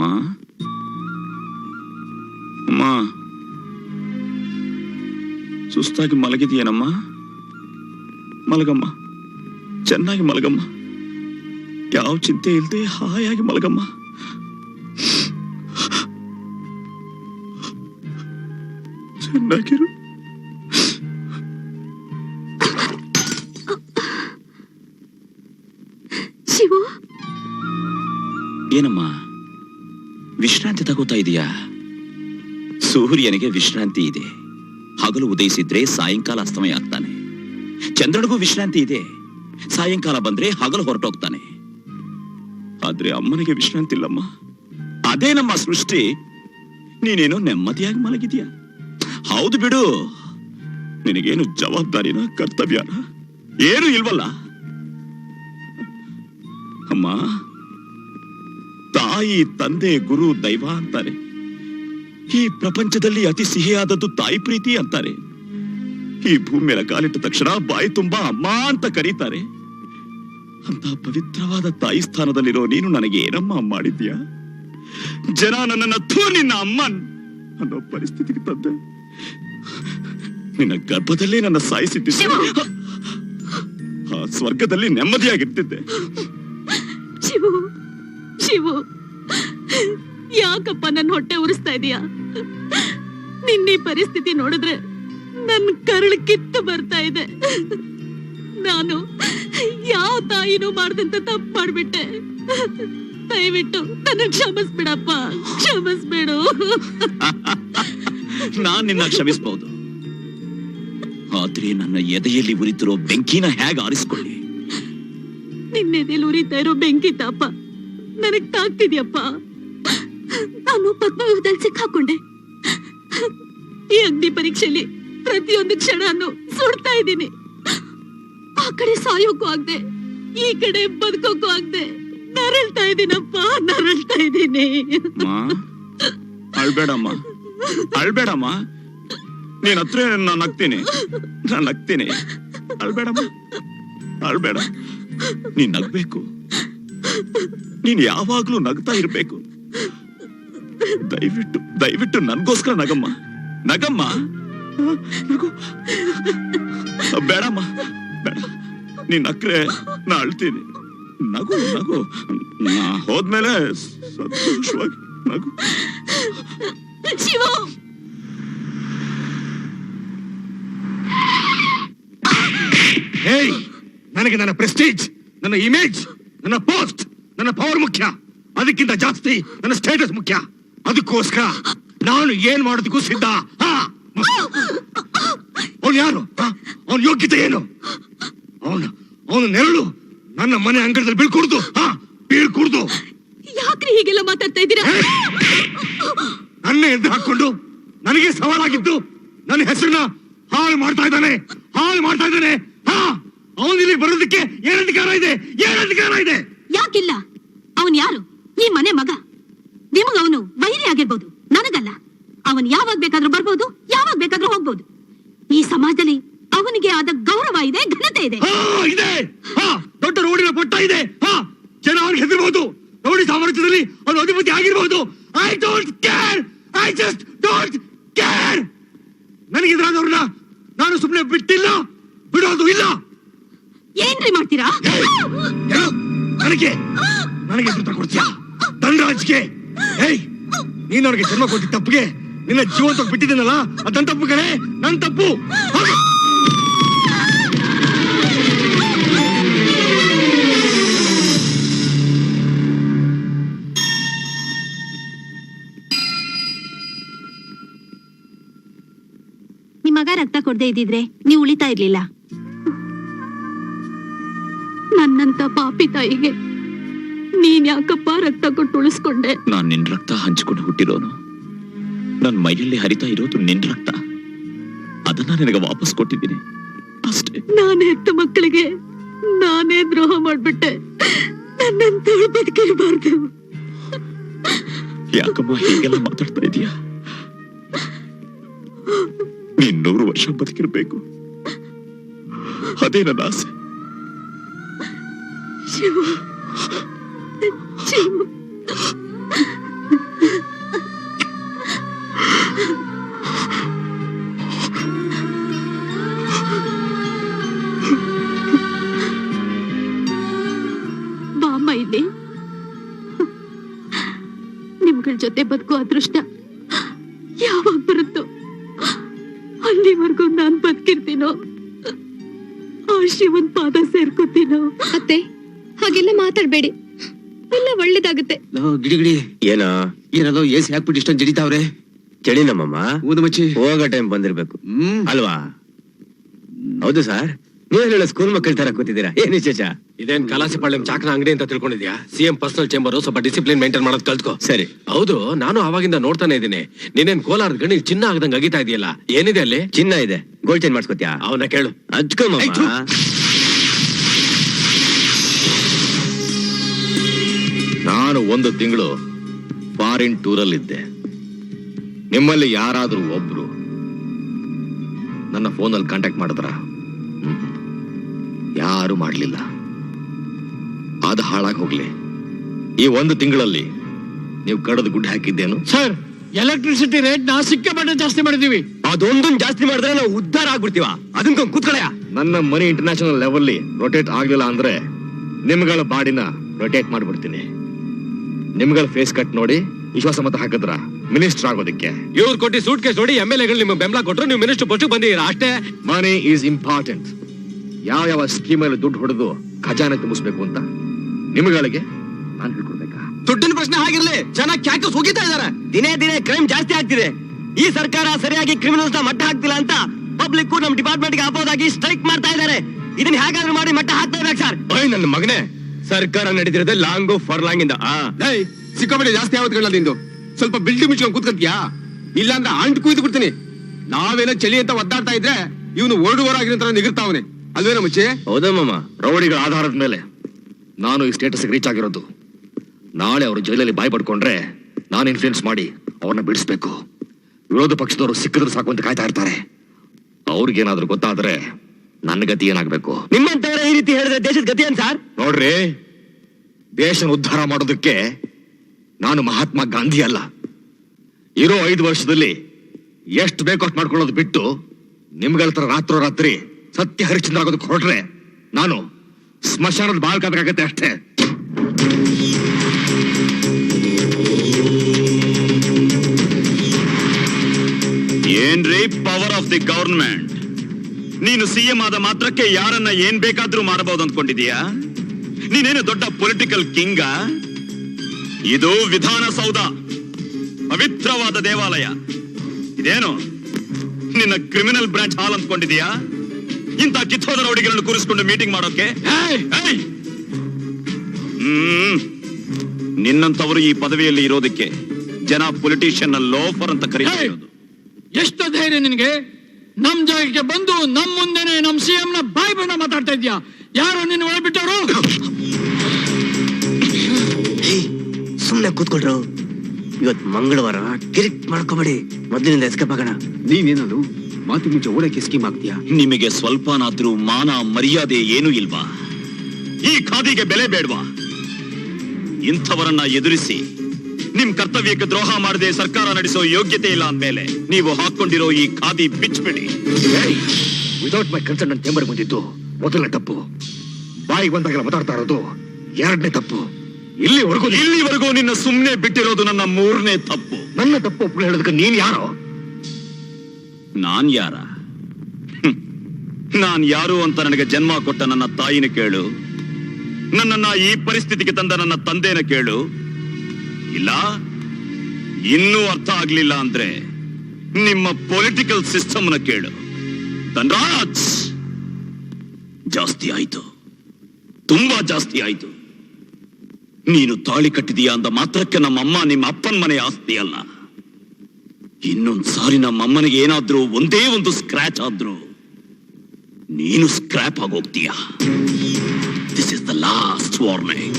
ಅಮ್ಮ? ಅಮ್ಮ? ಸುಸ್ತಾಗಿ ಮಲಗಿದೆಯೇನಮ್ಮ? ಮಲಗಮ್ಮ. ಚೆನ್ನಾಗಿ ಮಲಗಮ್ಮ. ಯಾವ ಚಿಂತೆ ಇಲ್ಲದೆ ಹಾಯಾಗಿ ಮಲಗಮ್ಮ. ಚೆನ್ನಾಗಿರು. ಏನಮ್ಮ? ವಿಶ್ರಾಂತಿ ತಗೋತಾ ಇದೆಯಾ? ಸೂರ್ಯನಿಗೆ ವಿಶ್ರಾಂತಿ ಇದೆ. ಹಗಲು ಉದಯಿಸಿದ್ರೆ ಸಾಯಂಕಾಲ ಅಸ್ತಮಯ ಆಗ್ತಾನೆ. ಚಂದ್ರನಿಗೂ ವಿಶ್ರಾಂತಿ ಇದೆ. ಸಾಯಂಕಾಲ ಬಂದ್ರೆ ಹಗಲು ಹೊರಟೋಗ್ತಾನೆ. ಆದ್ರೆ ಅಮ್ಮನಿಗೆ ವಿಶ್ರಾಂತಿ ಇಲ್ಲಮ್ಮ. ಅದೇ ನಮ್ಮ ಸೃಷ್ಟಿ. ನೀನೇನೋ ನೆಮ್ಮದಿಯಾಗಿ ಮಲಗಿದೀಯ? ಹೌದು ಬಿಡು. ನಿನಗೇನು ಜವಾಬ್ದಾರಿನ, ಕರ್ತವ್ಯನ? ಏನು ಇಲ್ವಲ್ಲ? ಅಮ್ಮ ತಾಯಿ ತಂದೆ ಗುರು ದೈವ ಅಂತಾರೆ. ಈ ಪ್ರಪಂಚದಲ್ಲಿ ಅತಿ ಸಿಹಿಯಾದದ್ದು ತಾಯಿ ಪ್ರೀತಿ ಅಂತಾರೆ. ಈ ಭೂಮಿಯ ಕಾಲಿಟ್ಟ ತಕ್ಷಣ ಬಾಯಿ ತುಂಬಾ ಅಮ್ಮ ಅಂತ ಕರೀತಾರೆ. ಅಂತ ಪವಿತ್ರವಾದ ತಾಯಿ ಸ್ಥಾನದಲ್ಲಿರೋ ನೀನು ನನಗೆ ಏನಮ್ಮ ಮಾಡಿದ್ಯಾ ಜನ ನನ್ನನ್ನು ಥೂ ನಿನ್ನ ಅಮ್ಮನ್ ಅನ್ನೋ ಪರಿಸ್ಥಿತಿಗೆ ತಂದೆ. ನಿನ್ನ ಗರ್ಭದಲ್ಲೇ ನನ್ನ ಸಾಯಿಸಿದ್ದೆ ಆ ಸ್ವರ್ಗದಲ್ಲಿ ನೆಮ್ಮದಿಯಾಗಿರ್ತಿದ್ದೆ. ಶಿವು ಶಿವು. ಯಾಕಪ್ಪ ನನ್ನ ಹೊಟ್ಟೆ ಉರಿಸ್ತಾ ಇದೀಯಾ? ನಿನ್ನೆ ಪರಿಸ್ಥಿತಿ ನೋಡಿದ್ರೆ ನನ್ನ ಕರಳು ಕಿತ್ತು ಬರ್ತಾ ಇದೆ. ನಾನು ಯಾವ ತಾಯಿನೂ ಮಾಡ್ದಂತ ತಪ್ಪು ಮಾಡ್ಬಿಟ್ಟೆ. ದಯವಿಟ್ಟು ನನ್ನ ಕ್ಷಮಿಸ್ಬಿಡಪ್ಪ. ಕ್ಷಮಿಸ್ಬಿಡು. ನಾನ್ ನಿನ್ನ ಕ್ಷಮಿಸಬಹುದು ಆದ್ರೆ ನನ್ನ ಎದೆಯಲ್ಲಿ ಉರಿತಿರೋ ಬೆಂಕಿನ ಹೇಗೆ ಆರಿಸ್ಕೊಳ್ಳಿ? ನಿನ್ನೆದೆಯಲ್ಲಿ ಉರಿತಾ ಇರೋ ಬೆಂಕಿ ತಾಪ ನನಗ್ ತಾಗ್ತಿದ್ಯಪ್ಪ. ನಾನು ಪದ್ಮವ್ಯೂಹದಲ್ಲಿ ಸಿಕ್ಕಾಕೊಂಡೆ. ಈ ಅಗ್ನಿ ಪರೀಕ್ಷೆಯಲ್ಲಿ ಪ್ರತಿಯೊಂದು ಕ್ಷಣನು ಸುಡ್ತಾ ಇದ್ದೀನಿ. ಆ ಕಡೆ ಸಾಯೋಕ್ಕೂ ಆಗ್ದೆ, ಈ ಕಡೆ ಬದುಕೋಕ್ಕೂ ಆಗ್ದೆ, ನರಳ್ತಾ ಇದ್ದೀನಪ್ಪ, ನರಳ್ತಾ ಇದ್ದೀನಿ. ಅಳ್ಬೇಡಮ್ಮ ಅಳ್ಬೇಡಮ್ಮ. ನೀನ್ ಹತ್ರ ನಾನು ನಗ್ತೀನಿ ನಾನು ನಗ್ತೀನಿ. ಅಳ್ಬೇಡಮ್ಮ, ಅಳ್ಬೇಡ. ನೀನ್ ನಗ್ಬೇಕು, ನೀನ್ ಯಾವಾಗ್ಲೂ ನಗ್ತಾ ಇರ್ಬೇಕು. ದಯವಿಟ್ಟು ದಯವಿಟ್ಟು ನನ್ಗೋಸ್ಕರ ನಗಮ್ಮ. ನಗಮ್ಮ. ನಗು ಬೇಡಮ್ಮ ಬೇಡ. ನೀನ್ ನಕ್ರೆ ನಾ ಅಳ್ತೀನಿ. ನಗು ನಗು. ನಾ ಹೋದ್ಮೇಲೆ ಸಂತೋಷವಾಗಿ ನಗು. ಶಿವ! ಹೇಯ್ ನನಗೆ ನನ್ನ ಪ್ರೆಸ್ಟೀಜ್ ನನ್ನ ಇಮೇಜ್ ನನ್ನ ಪೋಸ್ಟ್ ನನ್ನ ಪವರ್ ಮುಖ್ಯ. ಅದಕ್ಕಿಂತ ಜಾಸ್ತಿ ನನ್ನ ಸ್ಟೇಟಸ್ ಮುಖ್ಯ. ಅದಕ್ಕೋಸ್ಕರ ನಾನು ಏನ್ ಮಾಡೋದಕ್ಕೂ ಸಿದ್ಧ. ಅವನು ಯಾರು? ಅವನ ಯೋಗ್ಯತೆ ಏನು? ಅವನು ಅವನು ನೆರಳು ನನ್ನ ಮನೆ ಅಂಗಳದಲ್ಲಿ ಬೀಳ್ಕೊಡ್ದು ಹಾ ಬೀಳ್ಕೂಡ್ದು ಯಾಕ್ರಿ ಹೀಗೆಲ್ಲ ಮಾತಾಡ್ತಾ ಇದ್ದೀರಾ? ನನ್ನ ಎದ್ದು ಹಾಕೊಂಡು ನನಗೆ ಸವಾಲಾಗಿದ್ದು ನನ್ನ ಹೆಸರನ್ನ ಹಾಳು ಮಾಡ್ತಾ ಇದ್ದಾನೆ ಹಾಳು ಮಾಡ್ತಾ ಇದ್ದಾನೆ. ಹಾ ಅವನಿಲ್ಲಿ ಬರೋದಕ್ಕೆ ಏನ್ ಅಧಿಕಾರ ಇದೆ? ಏನ್ ಅಧಿಕಾರ ಇದೆ? ಯಾಕಿಲ್ಲ? ಅವನ್ ಯಾರು? ಈ ಮನೆ ಮಗ? ನಿಮಗ ಅವನು ವೈರಿ ಆಗಿರ್ಬೋದು. ನನಗಲ್ಲ. ಅವನು ಯಾವಾಗ ಬೇಕಾದ್ರೂ ಬರ್ಬೋದು ಯಾವಾಗ ಬೇಕಾದ್ರೂ ಹೋಗ್ಬೋದು. ಈ ಸಮಾಜದಲ್ಲಿ ಅವನಿಗೆ ಆದ ಗೌರವ ಇದೆ ಘನತೆ ಇದೆ. ಹಾ ಇದೆ. ಹಾ ದೊಡ್ಡ ರೋಡಿನ ಪಟ್ಟ ಇದೆ. ಹಾ ಜನ ಅವ್ರಿಗೆ ಹೆದರ್ಬಹುದು ರೋಡಿ ಸಾಮರ್ಥ್ಯದಲ್ಲಿ ಅವನು ಅಧಿಪತಿ ಆಗಿರ್ಬೋದು. I don't care I just don't care ನನಗೆ ಎದುರಾದವ್ರನ್ನ ನಾನು ಸುಮ್ಮನೆ ಬಿಟ್ಟಿಲ್ಲ ಬಿಡೋದು ಇಲ್ಲ. ಏನ್ರಿ ಮಾಡ್ತೀರಾ? ನನಗೆ ನನಗೆ ಕೊಡ್ತೀಯ? ದಂಡರಾಜ್ಗೆ ಏಯ್ ನೀನ್ ಅವ್ರಿಗೆ ಜನ್ಮ ಕೊಟ್ಟಿದ್ದ ತಪ್ಪಿಗೆ ನಿನ್ನ ಜೀವಂತ ಬಿಟ್ಟಿದ್ದೀನಲ್ಲ ಅದನ್ ತಪ್ಪು ಕಣೆ, ನನ್ ತಪ್ಪು. ನಿಮ್ ಮಗ ರಕ್ತ ಕೊಡದೆ ಇದ್ದಿದ್ರೆ ನೀವು ಉಳಿತಾ ಇರ್ಲಿಲ್ಲ ನನ್ನಂತ ಪಾಪಿ ತಾಯಿಗೆ ನೀನ್ ಯಾಕಪ್ಪ ರಕ್ತ ಕೊಟ್ಟು ಉಳಿಸ್ಕೊಂಡೆ? ನಾನ್ ನಿನ್ ರಕ್ತ ಹಂಚಿಕೊಂಡು ಹುಟ್ಟಿರೋನು. ನನ್ ಮೈಯಲ್ಲಿ ಹರಿತಾ ಇರೋದು ನಿನ್ ರಕ್ತ. ಅದನ್ನ ನಿನಗೆ ವಾಪಸ್ ಕೊಟ್ಟಿದ್ದೀನಿ. ಅಷ್ಟೇ. ನಾನು ಹೆತ್ತ ಮಕ್ಕಳಿಗೆ ನಾನೇ ದ್ರೋಹ ಮಾಡ್ಬಿಟ್ಟೆ. ನನ್ನಂತ ಬದುಕಿರಬಾರ್ದು. ಯಾಕಮ್ಮ ಹೀಗೆಲ್ಲ ಮಾತಾಡ್ತಾ ಇದೀಯಾ? ನೀನ್ ನೂರು ವರ್ಷ ಬದುಕಿರ್ಬೇಕು. ಅದೇ ನನ್ನ ಆಸೆ. ಶಿವ ಬಾ ಇಲ್ಲಿ ನಿಮ್ಗಳ ಜೊತೆ ಬದುಕೋ ಅದೃಷ್ಟ ಯಾವಾಗ ಬರುತ್ತೋ, ಅಲ್ಲಿವರೆಗೂ ನಾನು ಬದುಕಿರ್ತೀನೋ, ಆ ಶಿವನ್ ಪಾದ ಸೇರ್ಕೋತೀನೋ. ಅತ್ತೆ, ಹಾಗೆಲ್ಲ ಮಾತಾಡ್ಬೇಡಿ. ಎಲ್ಲ ಒಳ್ಳೇದಾಗುತ್ತೆ. ಗಿಡಿ ಗಿಡಿ. ಏನ? ಏನದು ಏಸಿ ಹಾಕ್ಬಿಟ್ಟು ಇಷ್ಟೊಂದು ಜಡಿತಾವ್ರೆ? ಚಳಿ ನಮ್ಮಮ್ಮ. ಊದು ಮಚ್ಚಿ. ಹೋಗೋ ಟೈಮ್ ಬಂದಿರ್ಬೇಕು. ಅಲ್ವಾ? ಹೌದು ಸರ್ ನೀವು ಹೇಳ ಸ್ಕೂಲ್ ಮಕ್ಕಳ ತರ ಕೂತಿದ್ದೀರಾ? ಏನ್ ವಿಶೇಷ? ಇದೇನ್ ಕಲಾಸಿಪಾಳ್ಯಂ ಚಾಕನ ಅಂಗಡಿ ಅಂತ ತಿಳ್ಕೊಂಡಿದ್ಯಾ? ಸಿಎಂ ಪರ್ಸನಲ್ ಚೇಂಬರ್ ಸ್ವಲ್ಪ ಡಿಸಿಪ್ಲಿನ್ ಮೇಂಟೈನ್ ಮಾಡೋದ್ ಕಲ್ತ್ಕೋ. ಸರಿ. ಹೌದು ನಾನು ಅವಾಗಿಂದ ನೋಡ್ತಾನೆ ಇದ್ದೀನಿ. ನೀನೇನ್ ಕೋಲಾರದ ಗಣಿ ಚಿನ್ನ ಆಗದಂಗ್ ಅಗಿತಾ ಇದೆಯಲ್ಲ? ಏನಿದೆ ಅಲ್ಲಿ? ಚಿನ್ನ ಇದೆ. ಗೋಲ್ಡ್ ಚೇಂಜ್ ಮಾಡ್ಸ್ಕೊತ್ಯಾ? ಅವನ ಕೇಳು. ಹಚ್ಕೊಮ್ಮ ನಾನು ಒಂದು ತಿಂಗಳು ಫಾರಿನ್ ಟೂರಲ್ಲಿದ್ದೆ. ನಿಮ್ಮಲ್ಲಿ ಯಾರಾದರೂ ಒಬ್ರು ನನ್ನ ಫೋನಲ್ಲಿ ಕಾಂಟ್ಯಾಕ್ಟ್ ಮಾಡಿದ್ರ? ಯಾರು ಮಾಡಲಿಲ್ಲ. ಅದು ಹಾಳಾಗಿ ಹೋಗ್ಲಿ. ಈ ಒಂದು ತಿಂಗಳಲ್ಲಿ ನೀವು ಕಡದ ಗುಡ್ಡೆ ಹಾಕಿದ್ದೇನು? ಸರ್ ಎಲೆಕ್ಟ್ರಿಸಿಟಿ ರೇಟ್ನ ಸಿಕ್ಕಾಪಟ್ಟೆ ಜಾಸ್ತಿ ಮಾಡಿದೀವಿ ಅದೊಂದನ್ ಜಾಸ್ತಿ ಮಾಡಿದ್ರೆ ನಾವು ಉದ್ಧಾರ ಆಗ್ಬಿಡ್ತೀವ. ಅದನ್ನ ಕೂತ್ಕೊಳ್ಳಯ ನನ್ನ ಮನಿ ಇಂಟರ್ನ್ಯಾಷನಲ್ ಲೆವೆಲ್ಲಿ ರೊಟೇಟ್ ಆಗ್ಲಿಲ್ಲ ಅಂದ್ರೆ ನಿಮ್ಗಳ ಬಾಡಿನ ರೊಟೇಟ್ ಮಾಡ್ಬಿಡ್ತೀನಿ. ನಿಮ್ಗಳ ಫೇಸ್ ಕಟ್ ನೋಡಿ ವಿಶ್ವಾಸ ಮತ ಹಾಕಿದ್ರ? ಮಿನಿಸ್ಟರ್ ಆಗೋದಕ್ಕೆ. ಇವ್ರು ಕೊಟ್ಟಿ ಸೂಟ್ ಕೇಸ್ ನೋಡಿ ಎಂ ಎಲ್ ಎಗಳು ನಿಮ್ಮ ಬೆಂಬಲ ಕೊಟ್ಟರು ನೀವು ಮಿನಿಸ್ಟರ್ ಪೋಸ್ಟ್ ಬಂದಿದ್ದೀರಾ ಅಷ್ಟೇ. ಮನಿ ಈಸ್ ಇಂಪಾರ್ಟೆಂಟ್ ಯಾವ ಯಾವ ಸ್ಕೀಮಲ್ಲಿ ದುಡ್ಡು ಹೊಡೆದು ಖಜಾನೆ ತುಂಬಿಸ್ಬೇಕು ಅಂತ ನಿಮ್ಗಳಿಗೆ ನಾನು ಹೇಳ್ಕೊಡ್ಬೇಕಾ? ದುಡ್ಡಿನ ಪ್ರಶ್ನೆ ಆಗಿರ್ಲಿ ಜನ ಕ್ಯಾಕಸ್ ಹೋಗಿತಾ ಇದಾರೆ ದಿನೇ ದಿನೇ ಕ್ರೈಮ್ ಜಾಸ್ತಿ ಆಗ್ತಿದೆ. ಈ ಸರ್ಕಾರ ಸರಿಯಾಗಿ ಕ್ರಿಮಿನಲ್ಸ್ನ ಮಟ್ಟ ಹಾಕ್ತಿಲ್ಲ ಅಂತ ಪಬ್ಲಿಕ್ ನಮ್ ಡಿಪಾರ್ಟ್ಮೆಂಟ್ಗೆ ಆಪೋದಾಗಿ ಸ್ಟ್ರೈಕ್ ಮಾಡ್ತಾ ಇದಾರೆ ಇದನ್ನ ಹೇಗಾದ್ರೂ ಮಾಡಿ ಮಟ್ಟ ಹಾಕ್ತಾ ಇರ್ಬೇಕು ಸರ್ ನನ್ನ ಮಗನೇ. ಸರ್ಕಾರ ನಡೀತಿರೋದೇ ಲಾಂಗು ಫಾರ್ ಲಾಂಗ್ ಇಂದ. ಸಿಕ್ಕಾಪಟ್ಟೆ ಜಾಸ್ತಿ ಕಳ್ಳ ನಿಂದು. ಸ್ವಲ್ಪ ಬಿಲ್ಡಿ ಮುಚ್ಕೊಂಡು ಕೂತ್ಕೊಂತೀಯಾ ಇಲ್ಲಾಂದ್ರೆ ಅಂಟ್ ಕುಯ್ದು ಬಿಡ್ತೀನಿ ನಾವೇನೋ ಚಳಿ ಅಂತ ಒದ್ದಾಡ್ತಾ ಇದ್ರೆ ಇವನು ಓಡುವರಾಗಿರೋ ತರ ನಿಗಿರ್ತಾವನೆ ಅಲ್ವೇನೋ ಮುಚ್ಚೆ? ಹೌದಮ್ಮ ರೌಡಿಗಳ ಆಧಾರದ ಮೇಲೆ. ನಾನು ಈ ಸ್ಟೇಟಸ್ ರೀಚ್ ಆಗಿರೋದು. ನಾಳೆ ಅವರು ಜೈಲಲ್ಲಿ ಬಾಯ್ ಪಡ್ಕೊಂಡ್ರೆ ನಾನು ಇನ್ಫ್ಲೂಯೆನ್ಸ್ ಮಾಡಿ ಅವ್ರನ್ನ ಬಿಡಿಸ್ಬೇಕು. ವಿರೋಧ ಪಕ್ಷದವರು ಸಿಕ್ಕಿದ್ರೆ ಸಾಕು ಅಂತ ಕಾಯ್ತಾ ಇರ್ತಾರೆ. ಅವ್ರಿಗೇನಾದ್ರೂ ಗೊತ್ತಾದ್ರೆ ನನ್ನ ಗತಿ ಏನಾಗಬೇಕು? ನಿಮ್ಮಂತವರೇ ಈ ರೀತಿ ಹೇಳಿದ್ರೆ ದೇಶದ ಗತಿ ಏನ್ ಸರ್? ನೋಡ್ರಿ ದೇಶನ ಉದ್ಧಾರ ಮಾಡೋದಕ್ಕೆ ನಾನು ಮಹಾತ್ಮ ಗಾಂಧಿ ಅಲ್ಲ. ಇರೋ ಐದು ವರ್ಷದಲ್ಲಿ ಎಷ್ಟು ಬೇಕೋ ಅಷ್ಟು ಮಾಡ್ಕೊಳ್ಳೋದು ಬಿಟ್ಟು ನಿಮ್ಗಳ ಹತ್ರ ರಾತ್ರೋರಾತ್ರಿ ಸತ್ಯ ಹರಿಶ್ಚಂದ್ರ ಆಗೋದಕ್ಕೆ ಹೊರಟ್ರೆ ನಾನು ಸ್ಮಶಾನದ ಬಾಳ್ ಕಾಬೇಕಾಗತ್ತೆ ಅಷ್ಟೇ. ಏನ್ರಿ ಪವರ್ ಆಫ್ ದಿ ಗವರ್ಮೆಂಟ್ ನೀನು ಸಿಎಂ ಆದ ಮಾತ್ರಕ್ಕೆ ಯಾರನ್ನ ಏನ್ ಬೇಕಾದ್ರೂ ಮಾಡಬಹುದು ಅಂದ್ಕೊಂಡಿದೀಯಾ ನೀನೇನು ದೊಡ್ಡ ಪೊಲಿಟಿಕಲ್ ಕಿಂಗ ಇದು ವಿಧಾನಸೌಧ ಪವಿತ್ರವಾದ ದೇವಾಲಯ. ಇದೇನು? ನಿನ್ನ ಕ್ರಿಮಿನಲ್ ಬ್ರಾಂಚ್ ಹಾಲ್ ಅಂದ್ಕೊಂಡಿದೀಯಾ ಇಂಥ ಕಿತ್ತೋದ ರೌಡಿಗಳನ್ನು ಕೂರಿಸ್ಕೊಂಡು ಮೀಟಿಂಗ್ ಮಾಡೋಕೆ! ಹ್ಮ್. ನಿನ್ನಂತವರು ಈ ಪದವಿಯಲ್ಲಿ ಇರೋದಕ್ಕೆ ಜನ ಪೊಲಿಟಿಷಿಯನ್ ಲೋಫರ್ ಅಂತ ಕರೀತಾರೆ ಎಷ್ಟು ಧೈರ್ಯ ನಿನಗೆ? ನಮ್ ಜಾಗಕ್ಕೆ ಬಂದು ನಮ್ ಮುಂದೆನೆ ನಮ್ ಸಿಎಂ ನ ಬಾಯ್ ಬಣ್ಣ ಮಾತಾಡ್ತಾ ಇದ್ಯಾ? ಯಾರು ನಿನ್ನ ಒಳಬಿಟ್ಟವರು ಸುಮ್ನೆ ಕೂತ್ಕೊಳ್ರು. ಇವತ್ ಮಂಗಳವಾರ ಕಿರಿಕ್ ಮಾಡ್ಕೊಬೇಡಿ. ಮೊದಲಿನಿಂದ ಎಸ್ಕೇಪ್ ಆಗೋಣ. ನೀನೇನದು? ಮಾತು ಮುಂಚೆ ಓಡಕ್ಕೆ ಸ್ಕೀಮ್ ಆಗ್ತೀಯಾ? ನಿಮಗೆ ಸ್ವಲ್ಪನಾದ್ರೂ ಮಾನ ಮರ್ಯಾದೆ ಏನೂ ಇಲ್ವಾ? ಈ ಖಾದಿಗೆ ಬೆಲೆ ಬೇಡ್ವಾ? ಇಂಥವರನ್ನ ಎದುರಿಸಿ ನಿಮ್ ಕರ್ತವ್ಯಕ್ಕೆ ದ್ರೋಹ ಮಾಡದೆ ಸರ್ಕಾರ ನಡೆಸೋ ಯೋಗ್ಯತೆ ಇಲ್ಲ ಅಂದ್ಮೇಲೆ ನೀವು ಹಾಕೊಂಡಿರೋ ಈ ಖಾದಿ ಬಿಚ್ಚಬೇಡಿ ವಿತೌಟ್ ಮೈ ಕನ್ಸರ್ಟ್ ನನ್ನ ಚೇಂಬರ್ ಬಂದಿದ್ದು ಮೊದಲನೇ ತಪ್ಪು. ಬಾಯಿ ಬಂದಾಗ ಮಾತಾಡ್ತಾ ಇರೋದು ಎರಡನೇ ತಪ್ಪು. ಇಲ್ಲಿವರೆಗೂ ಇಲ್ಲಿವರೆಗೂ ನಿನ್ನ ಸುಮ್ನೆ ಬಿಟ್ಟಿರೋದು ನನ್ನ ಮೂರನೇ ತಪ್ಪು. ನನ್ನ ತಪ್ಪು ಒಪ್ಪಿಗೆ ಹೇಳೋದಕ್ಕೆ ನೀನ್ ಯಾರೋ? ನಾನ್ ಯಾರ. ನಾನ್ ಯಾರು ಅಂತ ನನಗೆ ಜನ್ಮ ಕೊಟ್ಟ ನನ್ನ ತಾಯಿನ ಕೇಳು. ನನ್ನನ್ನ ಈ ಪರಿಸ್ಥಿತಿಗೆ ತಂದ ನನ್ನ ತಂದೆನ ಕೇಳು. ಇಲ್ಲ? ಇನ್ನೂ ಅರ್ಥ ಆಗ್ಲಿಲ್ಲ ಅಂದ್ರೆ ನಿಮ್ಮ ಪೊಲಿಟಿಕಲ್ನ ಕೇಳು. ಧನ್ರಾಜ್! ಜಾಸ್ತಿ ಆಯ್ತು. ತುಂಬಾ ಜಾಸ್ತಿ ಆಯ್ತು. ನೀನು ತಾಳಿ ಕಟ್ಟಿದೀಯಾ ಅಂದ ಮಾತ್ರಕ್ಕೆ ನಮ್ಮಮ್ಮ ನಿಮ್ಮ ಅಪ್ಪನ ಮನೆ ಆಸ್ತಿ ಅಲ್ಲ. ಇನ್ನೊಂದ್ ಸಾರಿ ನಮ್ಮ ಅಮ್ಮನಿಗೆ ಏನಾದ್ರೂ ಒಂದೇ ಒಂದು ಸ್ಕ್ರಾಚ್ ಆದ್ರೂ ನೀನು scrap ಆಗೋಗ್ತೀಯ? This is the last warning